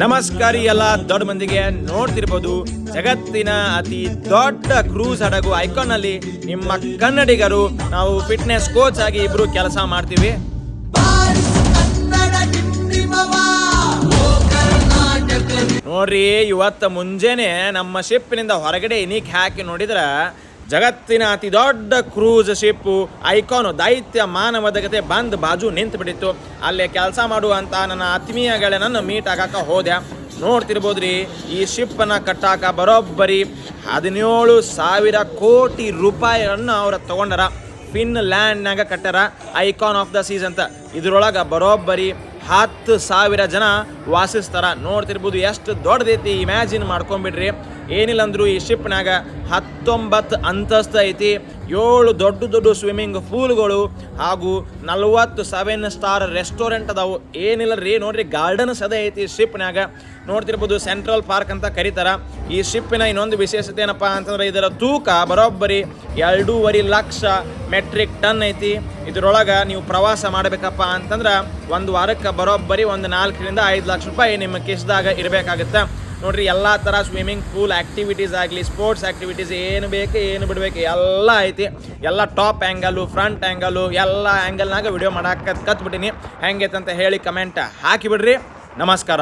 ನಮಸ್ಕಾರ ಎಲ್ಲ ದೊಡ್ಡ ಮಂದಿಗೆ ನೋಡ್ತಿರ್ಬೋದು. ಜಗತ್ತಿನ ಅತಿ ದೊಡ್ಡ ಕ್ರೂಸ್ ಹಡಗು ಐಕಾನ್ ಅಲ್ಲಿ ನಿಮ್ಮ ಕನ್ನಡಿಗರು, ನಾವು ಫಿಟ್ನೆಸ್ ಕೋಚ್ ಆಗಿ ಇಬ್ರು ಕೆಲಸ ಮಾಡ್ತೀವಿ. ನೋಡ್ರಿ, ಇವತ್ತ ಮುಂಜಾನೆ ನಮ್ಮ ಶಿಪ್ನಿಂದ ಹೊರಗಡೆ ಇನಿಕ್ ಹಾಕಿ ನೋಡಿದ್ರ ಜಗತ್ತಿನ ಅತಿ ದೊಡ್ಡ ಕ್ರೂಸ್ ಶಿಪ್ಪು ಐಕಾನು ದೈತ್ಯ ಮಾನವದಗತೆ ಬಂದ್ ಬಾಜು ನಿಂತು ಬಿಟ್ಟಿತ್ತು. ಅಲ್ಲೇ ಕೆಲಸ ಮಾಡುವಂತ ನನ್ನ ಆತ್ಮೀಯ ನನ್ನ ಮೀಟ್ ಆಗಾಕ ಹೋದೆ. ನೋಡ್ತಿರ್ಬೋದ್ರಿ, ಈ ಶಿಪ್ಪನ್ನು ಕಟ್ಟಾಕ ಬರೋಬ್ಬರಿ ಹದಿನೇಳು ಸಾವಿರ ಕೋಟಿ ರೂಪಾಯಿಗಳನ್ನು ಅವ್ರ ತಗೊಂಡರ. ಫಿನ್ ಲ್ಯಾಂಡ್ನಾಗ ಕಟ್ಟಾರ ಐಕಾನ್ ಆಫ್ ದ ಸೀಸ್ ಅಂತ. ಇದರೊಳಗೆ ಬರೋಬ್ಬರಿ ಹತ್ತು ಸಾವಿರ ಜನ ವಾಸಿಸ್ತಾರ. ನೋಡ್ತಿರ್ಬೋದು ಎಷ್ಟು ದೊಡ್ಡದೈತಿ, ಇಮ್ಯಾಜಿನ್ ಮಾಡ್ಕೊಂಬಿಡ್ರಿ. ಏನಿಲ್ಲ ಅಂದ್ರು ಈ ಶಿಪ್ನಾಗ ಹತ್ತೊಂಬತ್ತು ಅಂತಸ್ತು ಐತಿ. ಏಳು ದೊಡ್ಡ ದೊಡ್ಡ ಸ್ವಿಮ್ಮಿಂಗ್ ಪೂಲ್ಗಳು ಹಾಗೂ ನಲವತ್ತು ಸೆವೆನ್ ಸ್ಟಾರ್ ರೆಸ್ಟೋರೆಂಟ್ ಅದಾವು. ಏನಿಲ್ಲ ರೀ ನೋಡ್ರಿ ಗಾರ್ಡನ್ ಸದ ಐತಿ ಶಿಪ್ನಾಗ ನೋಡ್ತಿರ್ಬೋದು ಸೆಂಟ್ರಲ್ ಪಾರ್ಕ್ ಅಂತ ಕರೀತಾರ. ಈ ಶಿಪ್ಪಿನ ಇನ್ನೊಂದು ವಿಶೇಷತೆ ಏನಪ್ಪ ಅಂತಂದ್ರೆ ಇದರ ತೂಕ ಬರೋಬ್ಬರಿ ಎರಡೂವರೆ ಲಕ್ಷ ಮೆಟ್ರಿಕ್ ಟನ್ ಐತಿ. ಇದರೊಳಗೆ ನೀವು ಪ್ರವಾಸ ಮಾಡಬೇಕಪ್ಪ ಅಂತಂದ್ರೆ ಒಂದು ವಾರಕ್ಕೆ ಬರೋಬ್ಬರಿ ಒಂದು ನಾಲ್ಕರಿಂದ ಐದು ಲಕ್ಷ ರೂಪಾಯಿ ನಿಮ್ಮ ಕಿಸ್ದಾಗ ಇರಬೇಕಾಗುತ್ತೆ. ನೋಡ್ರಿ, ಎಲ್ಲ ಥರ ಸ್ವಿಮ್ಮಿಂಗ್ ಪೂಲ್ ಆ್ಯಕ್ಟಿವಿಟೀಸ್ ಆಗಲಿ ಸ್ಪೋರ್ಟ್ಸ್ ಆ್ಯಕ್ಟಿವಿಟೀಸ್ ಏನು ಬೇಕು, ಏನು ಬಿಡಬೇಕು, ಎಲ್ಲ ಐತಿ. ಎಲ್ಲ ಟಾಪ್ ಆ್ಯಂಗಲು ಫ್ರಂಟ್ ಆ್ಯಂಗಲು ಎಲ್ಲ ಆ್ಯಂಗಲ್ನಾಗ ವಿಡಿಯೋ ಮಾಡಕ್ಕೆ ಕತ್ಬಿಟ್ಟಿನಿ. ಹೆಂಗೈತೆ ಅಂತ ಹೇಳಿ ಕಮೆಂಟ್ ಹಾಕಿಬಿಡ್ರಿ. ನಮಸ್ಕಾರ.